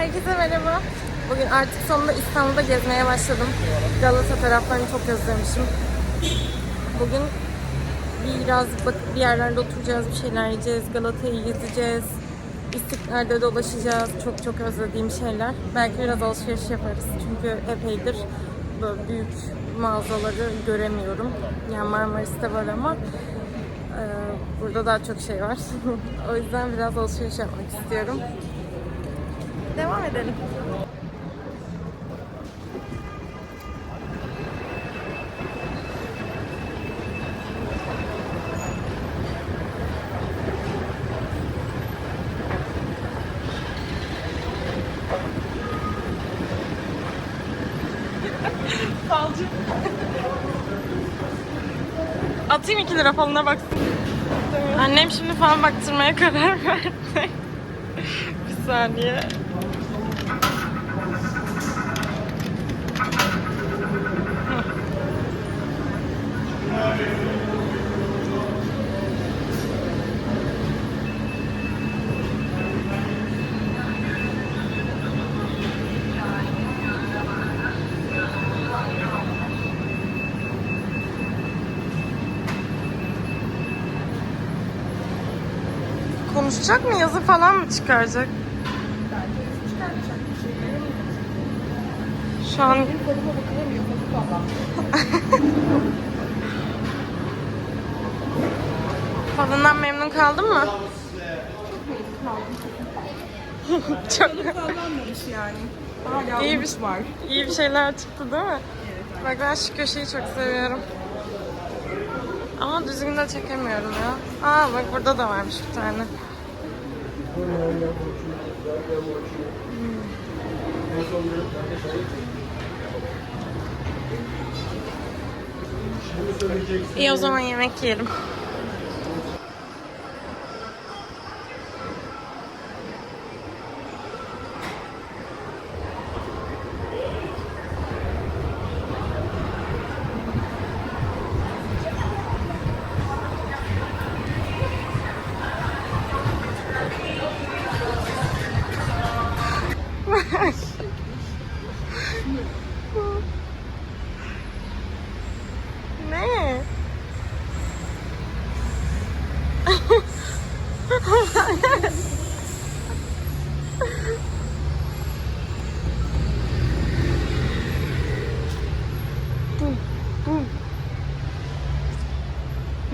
Herkese merhaba. Bugün artık sonunda İstanbul'da gezmeye başladım. Galata taraflarını çok özlemişim. Bugün biraz bak bir yerlerde oturacağız, bir şeyler yiyeceğiz, Galata'yı gezeceğiz. İstiklal'de dolaşacağız. Çok çok özlediğim şeyler. Belki biraz alışveriş yaparız. Çünkü epeydir böyle büyük mağazaları göremiyorum. Yani Marmaris'te var ama burada daha çok şey var. o yüzden biraz alışveriş yapmak istiyorum. Devam edelim. Falcı. Atayım 2 lira falına baksın. Annem şimdi falan baktırmaya karar verdi. Bir saniye. Konuşacak mı? Yazı falan mı çıkaracak? Şu an Falından memnun kaldın mı? Çok Sallanmamış yani. Hala İyi bir- var. iyi bir şeyler çıktı değil mi? Bak ben şu köşeyi çok seviyorum. Ama düzgün de çekemiyorum ya. Aa bak burada da varmış bir tane. İyi o zaman yemek yiyelim.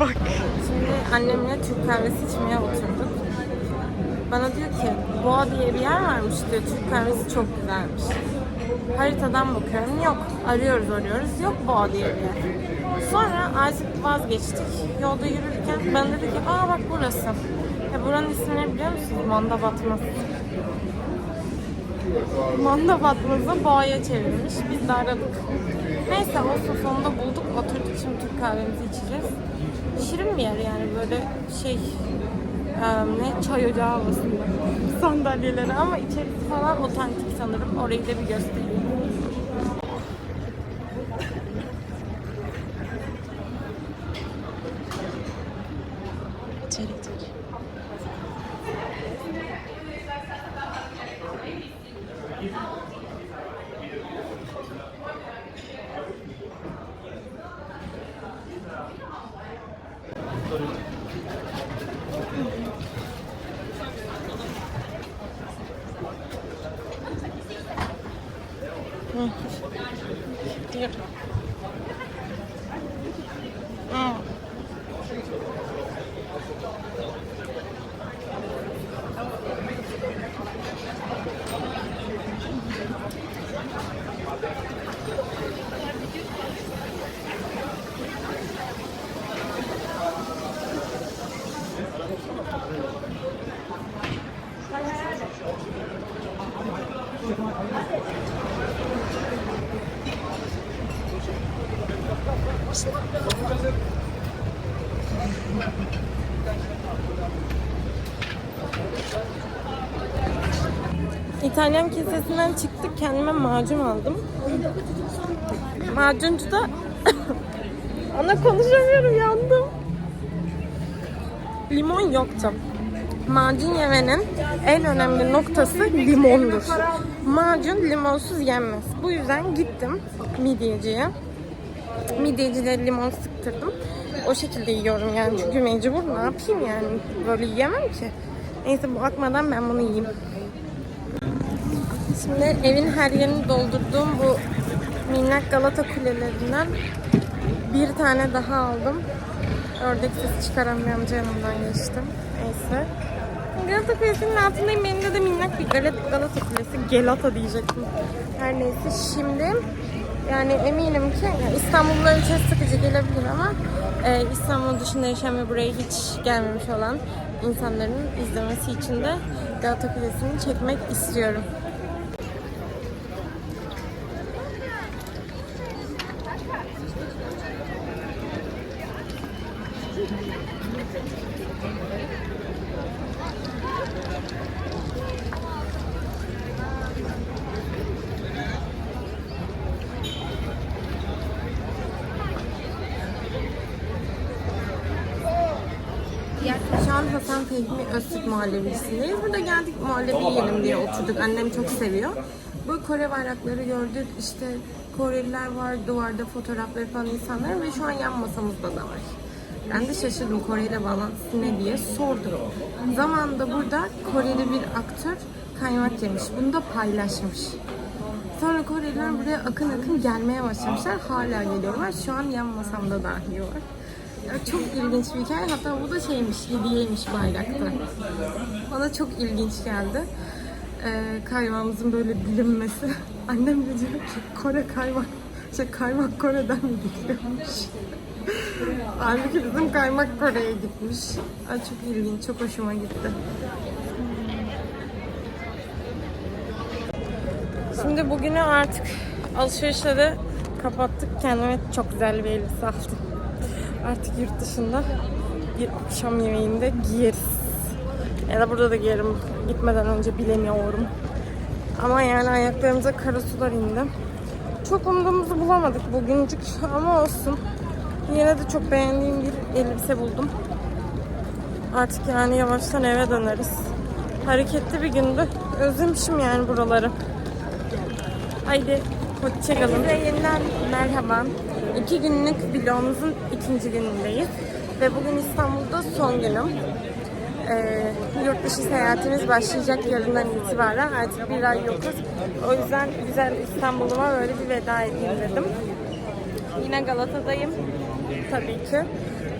Bak. Şimdi annemle Türk kahvesi içmeye oturduk. Bana diyor ki Boğa diye bir yer varmış diyor. Türk kahvesi çok güzelmiş. Haritadan bakıyorum yok. Arıyoruz arıyoruz yok Boğa diye bir yer. Sonra artık vazgeçtik. Yolda yürürken ben dedi ki aa bak burası. Ya buranın ismini biliyor musunuz? Manda Batmaz. Manda Batmaz'ı Boğa'ya çevirmiş. Biz de aradık. Neyse olsun sonunda bulduk. Oturduk şimdi Türk kahvemizi içeceğiz. Şirin bir yer yani böyle şey eee, ne çay ocağı havasında sandalyeleri ama içerisi falan otantik sanırım. Orayı da bir göstereyim. İçeri içeri. Diyor. İtalyan kesesinden çıktık. Kendime macun aldım. Macuncu da Ana konuşamıyorum yandım. Limon yoktu. Macun yemenin en önemli noktası limondur. Macun limonsuz yenmez. Bu yüzden gittim midyeciye. Midyecilere limon sıktırdım. O şekilde yiyorum yani çünkü mecbur ne yapayım yani böyle yiyemem ki. Neyse bu akmadan ben bunu yiyeyim. Şimdi evin her yerini doldurduğum bu minnak Galata kulelerinden bir tane daha aldım. Ördek sesi çıkaramıyorum canımdan geçtim. Neyse. Galata Kulesi'nin altındayım. Benim de minnak bir Galata, Galata Kulesi. Gelata diyecektim. Her neyse şimdi yani eminim ki yani İstanbullular için sıkıcı gelebilir ama e, İstanbul dışında yaşayan ve buraya hiç gelmemiş olan insanların izlemesi için de Galata Kulesi'ni çekmek istiyorum. Hasan Fehmi Öztürk Muhallebi'sindeyiz. Burada geldik muhallebi yiyelim diye oturduk. Annem çok seviyor. Bu Kore bayrakları gördük. İşte Koreliler var, duvarda fotoğrafları falan insanlar ve şu an yan masamızda da var. Ben de şaşırdım Kore ile bağlantısı ne diye sordum. Zamanında burada Koreli bir aktör kaymak yemiş. Bunu da paylaşmış. Sonra Koreliler buraya akın akın gelmeye başlamışlar. Hala geliyorlar. Şu an yan masamda dahi var. Çok ilginç bir hikaye. Hatta bu da şeymiş, hediyeymiş bayrakta. Bana çok ilginç geldi. Ee, kaymağımızın böyle bilinmesi. Annem de diyor ki Kore kaymak, şey kaymak Kore'den gidiyormuş? Halbuki bizim kaymak Kore'ye gitmiş. Ay çok ilginç, çok hoşuma gitti. Şimdi bugünü artık alışverişleri kapattık. Kendime çok güzel bir elbise aldım. Artık yurt dışında bir akşam yemeğinde giyeriz. Ya da burada da giyerim. Gitmeden önce bilemiyorum. Ama yani ayaklarımıza kara sular indi. Çok umduğumuzu bulamadık bugüncük ama olsun. Yine de çok beğendiğim bir elbise buldum. Artık yani yavaştan eve döneriz. Hareketli bir gündü. Özlemişim yani buraları. Haydi hoşçakalın. Size yeniden merhaba. İki günlük vlogumuzun ikinci günündeyiz. Ve bugün İstanbul'da son günüm. Ee, yurt dışı seyahatimiz başlayacak yarından itibaren. Artık bir ay yokuz. O yüzden güzel İstanbul'uma böyle bir veda edeyim dedim. Yine Galata'dayım. Tabii ki.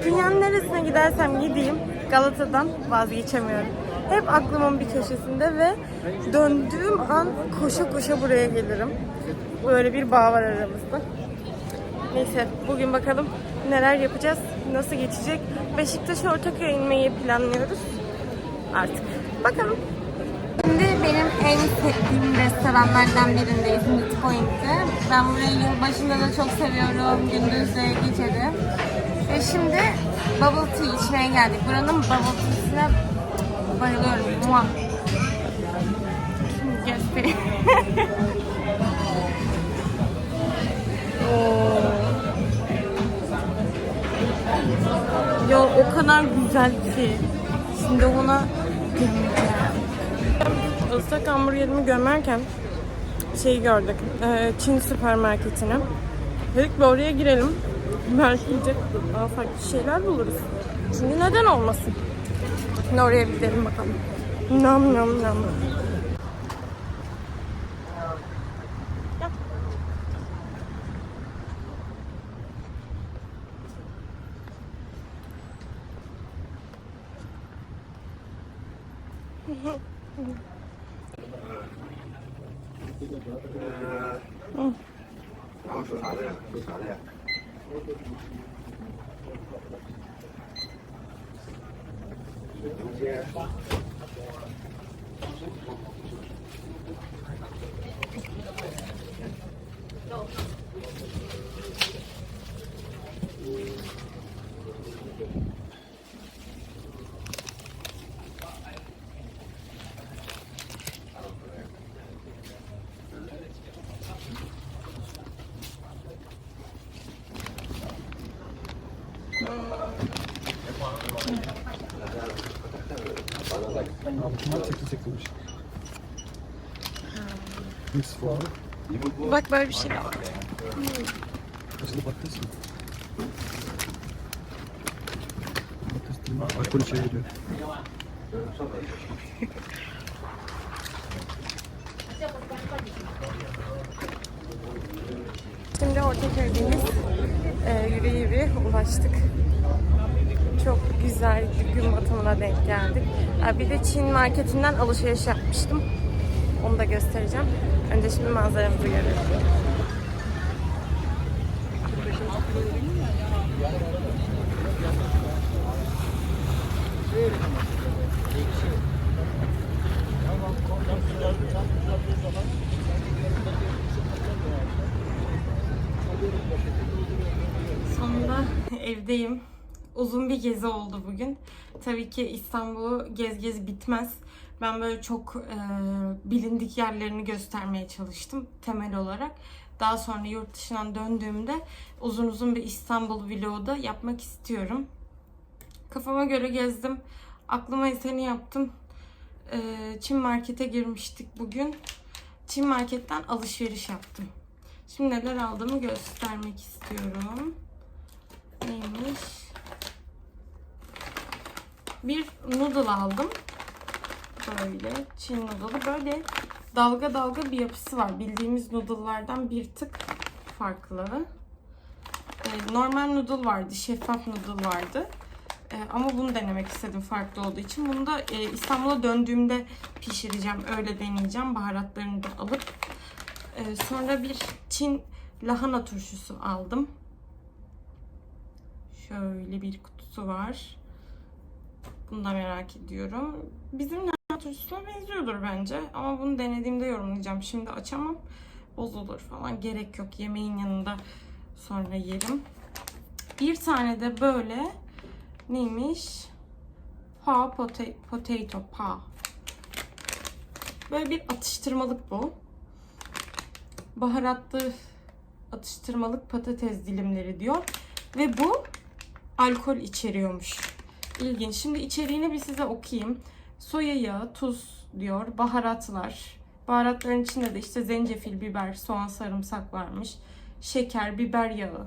Dünyanın neresine gidersem gideyim Galata'dan vazgeçemiyorum. Hep aklımın bir köşesinde ve döndüğüm an koşa koşa buraya gelirim. Böyle bir bağ var aramızda. Neyse bugün bakalım neler yapacağız, nasıl geçecek. Beşiktaş Ortaköy'e inmeyi planlıyoruz. Artık bakalım. Şimdi benim en sevdiğim restoranlardan birindeyiz Meat Point'te. Ben burayı yılbaşında da çok seviyorum. Gündüz de gece de. Ve şimdi bubble tea içmeye geldik. Buranın bubble tea'sine bayılıyorum. Muah. Şimdi göstereyim. Ya o kadar güzel ki. Şimdi ona gömeceğim. Islak hamburgerimi gömerken şey gördük. e, Çin süpermarketine. Dedik bir oraya girelim. Belki yiyecek daha farklı şeyler buluruz. Çünkü neden olmasın? Şimdi oraya bir gidelim bakalım. Nam nam nam. 嗯。嗯。然后说啥来？说啥来？中间。Bunlar tekli tekliymiş. Hepsi fuarı. Bak böyle bir şey var. Acılı patates mi? Patates değil mi? Alkol içeri giriyor. Şimdi Ortaköy'deyiz. Ee, yürü yürü ulaştık. Çok güzel bir gün batımına denk geldik. Ee, bir de Çin marketinden alışveriş yapmıştım. Onu da göstereceğim. Önce şimdi manzaramızı görelim. Sonunda evdeyim. Uzun bir gezi oldu bugün. Tabii ki İstanbul'u gez gez bitmez. Ben böyle çok e, bilindik yerlerini göstermeye çalıştım temel olarak. Daha sonra yurt dışından döndüğümde uzun uzun bir İstanbul vlogu da yapmak istiyorum. Kafama göre gezdim. Aklıma eseni yaptım. E, Çin markete girmiştik bugün. Çin marketten alışveriş yaptım. Şimdi neler aldığımı göstermek istiyorum. Neymiş? Bir noodle aldım. Böyle Çin noodle'ı. Böyle dalga dalga bir yapısı var. Bildiğimiz noodle'lardan bir tık farklı. Ee, normal noodle vardı. Şeffaf noodle vardı. Ee, ama bunu denemek istedim farklı olduğu için. Bunu da e, İstanbul'a döndüğümde pişireceğim. Öyle deneyeceğim. Baharatlarını da alıp. Ee, sonra bir Çin lahana turşusu aldım. Şöyle bir kutusu var. Bunu da merak ediyorum. Bizim lahana turşusuna benziyordur bence. Ama bunu denediğimde yorumlayacağım. Şimdi açamam. Bozulur falan. Gerek yok. Yemeğin yanında sonra yerim. Bir tane de böyle neymiş? Pa pote- potato pa. Böyle bir atıştırmalık bu. Baharatlı atıştırmalık patates dilimleri diyor. Ve bu alkol içeriyormuş. İlginç. Şimdi içeriğini bir size okuyayım. Soya yağı, tuz diyor, baharatlar. Baharatların içinde de işte zencefil, biber, soğan, sarımsak varmış. Şeker, biber yağı,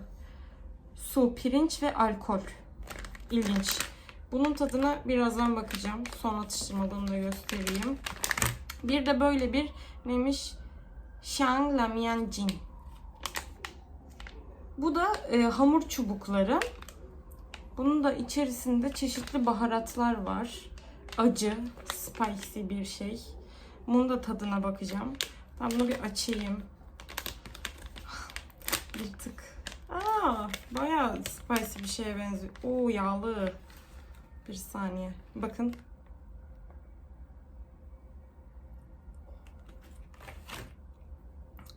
su, pirinç ve alkol. İlginç. Bunun tadına birazdan bakacağım. Son atıştırmalığını da göstereyim. Bir de böyle bir neymiş? Shang Lamian Jin. Bu da e, hamur çubukları. Bunun da içerisinde çeşitli baharatlar var. Acı, spicy bir şey. Bunun da tadına bakacağım. Ben bunu bir açayım. Bir tık. Aa, bayağı spicy bir şeye benziyor. Oo yağlı. Bir saniye. Bakın.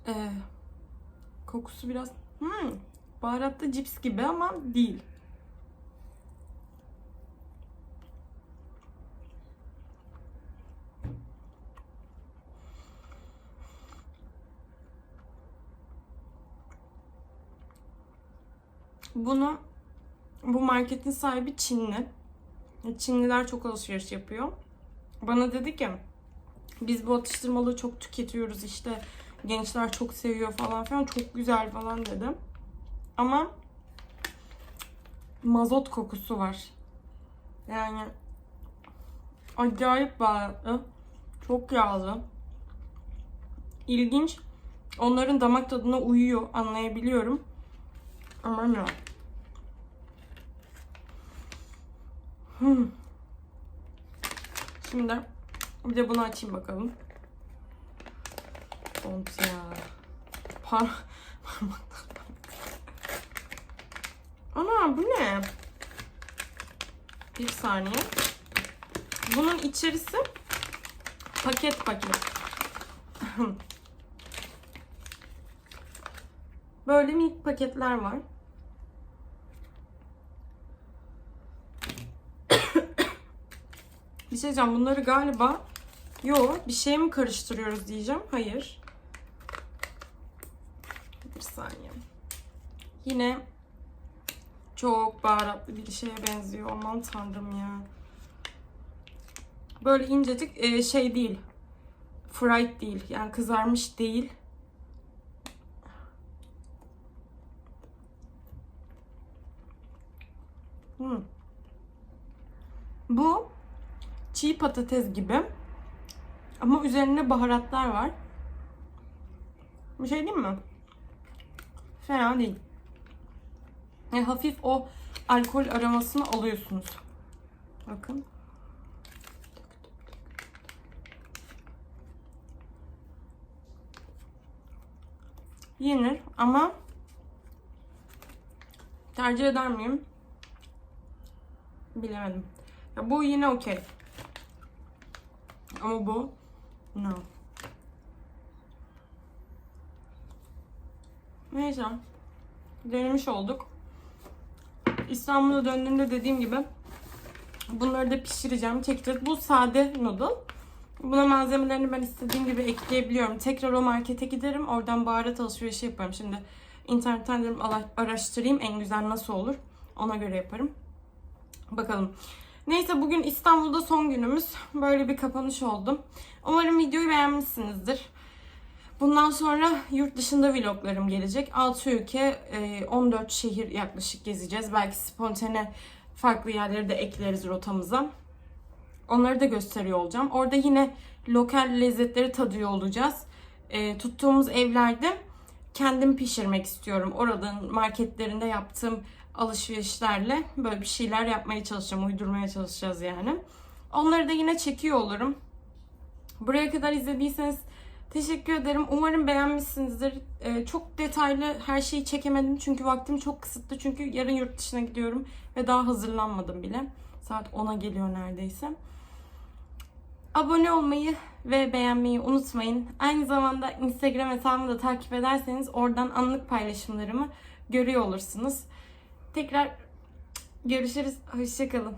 Ee, kokusu biraz hmm, baharatlı cips gibi ama değil. Bunu bu marketin sahibi Çinli. Çinliler çok alışveriş yapıyor. Bana dedi ki biz bu atıştırmalığı çok tüketiyoruz işte gençler çok seviyor falan filan çok güzel falan dedim. Ama mazot kokusu var. Yani acayip baharatlı. Çok yağlı. İlginç. Onların damak tadına uyuyor anlayabiliyorum. Ama ne? Şimdi bir de bunu açayım bakalım. Font ya. Par. Ana bu ne? Bir saniye. Bunun içerisi paket paket. Böyle minik paketler var. Bir şey diyeceğim. Bunları galiba yo bir şey mi karıştırıyoruz diyeceğim. Hayır. Bir saniye. Yine çok baharatlı bir şeye benziyor. Aman tanrım ya. Böyle incecik e, şey değil. Fried değil. Yani kızarmış değil. Hmm. Bu çiğ patates gibi. Ama üzerinde baharatlar var. Bir şey değil mi? Fena değil. Yani hafif o alkol aromasını alıyorsunuz. Bakın. Yenir ama tercih eder miyim? Bilemedim. Ya bu yine okey. Ama bu no. Neyse. Denemiş olduk. İstanbul'a döndüğümde dediğim gibi bunları da pişireceğim. Tekrar bu sade noodle. Buna malzemelerini ben istediğim gibi ekleyebiliyorum. Tekrar o markete giderim. Oradan baharat alışverişi yaparım. Şimdi internetten dedim araştırayım en güzel nasıl olur. Ona göre yaparım. Bakalım. Neyse bugün İstanbul'da son günümüz. Böyle bir kapanış oldu. Umarım videoyu beğenmişsinizdir. Bundan sonra yurt dışında vloglarım gelecek. 6 ülke, e, 14 şehir yaklaşık gezeceğiz. Belki spontane farklı yerleri de ekleriz rotamıza. Onları da gösteriyor olacağım. Orada yine lokal lezzetleri tadıyor olacağız. E, tuttuğumuz evlerde kendim pişirmek istiyorum. Oradan marketlerinde yaptığım alışverişlerle böyle bir şeyler yapmaya çalışacağım, uydurmaya çalışacağız yani. Onları da yine çekiyor olurum. Buraya kadar izlediyseniz teşekkür ederim. Umarım beğenmişsinizdir. Ee, çok detaylı her şeyi çekemedim çünkü vaktim çok kısıtlı. Çünkü yarın yurt dışına gidiyorum ve daha hazırlanmadım bile. Saat 10'a geliyor neredeyse. Abone olmayı ve beğenmeyi unutmayın. Aynı zamanda Instagram hesabımı da takip ederseniz oradan anlık paylaşımlarımı görüyor olursunuz. Tekrar görüşürüz. Hoşçakalın.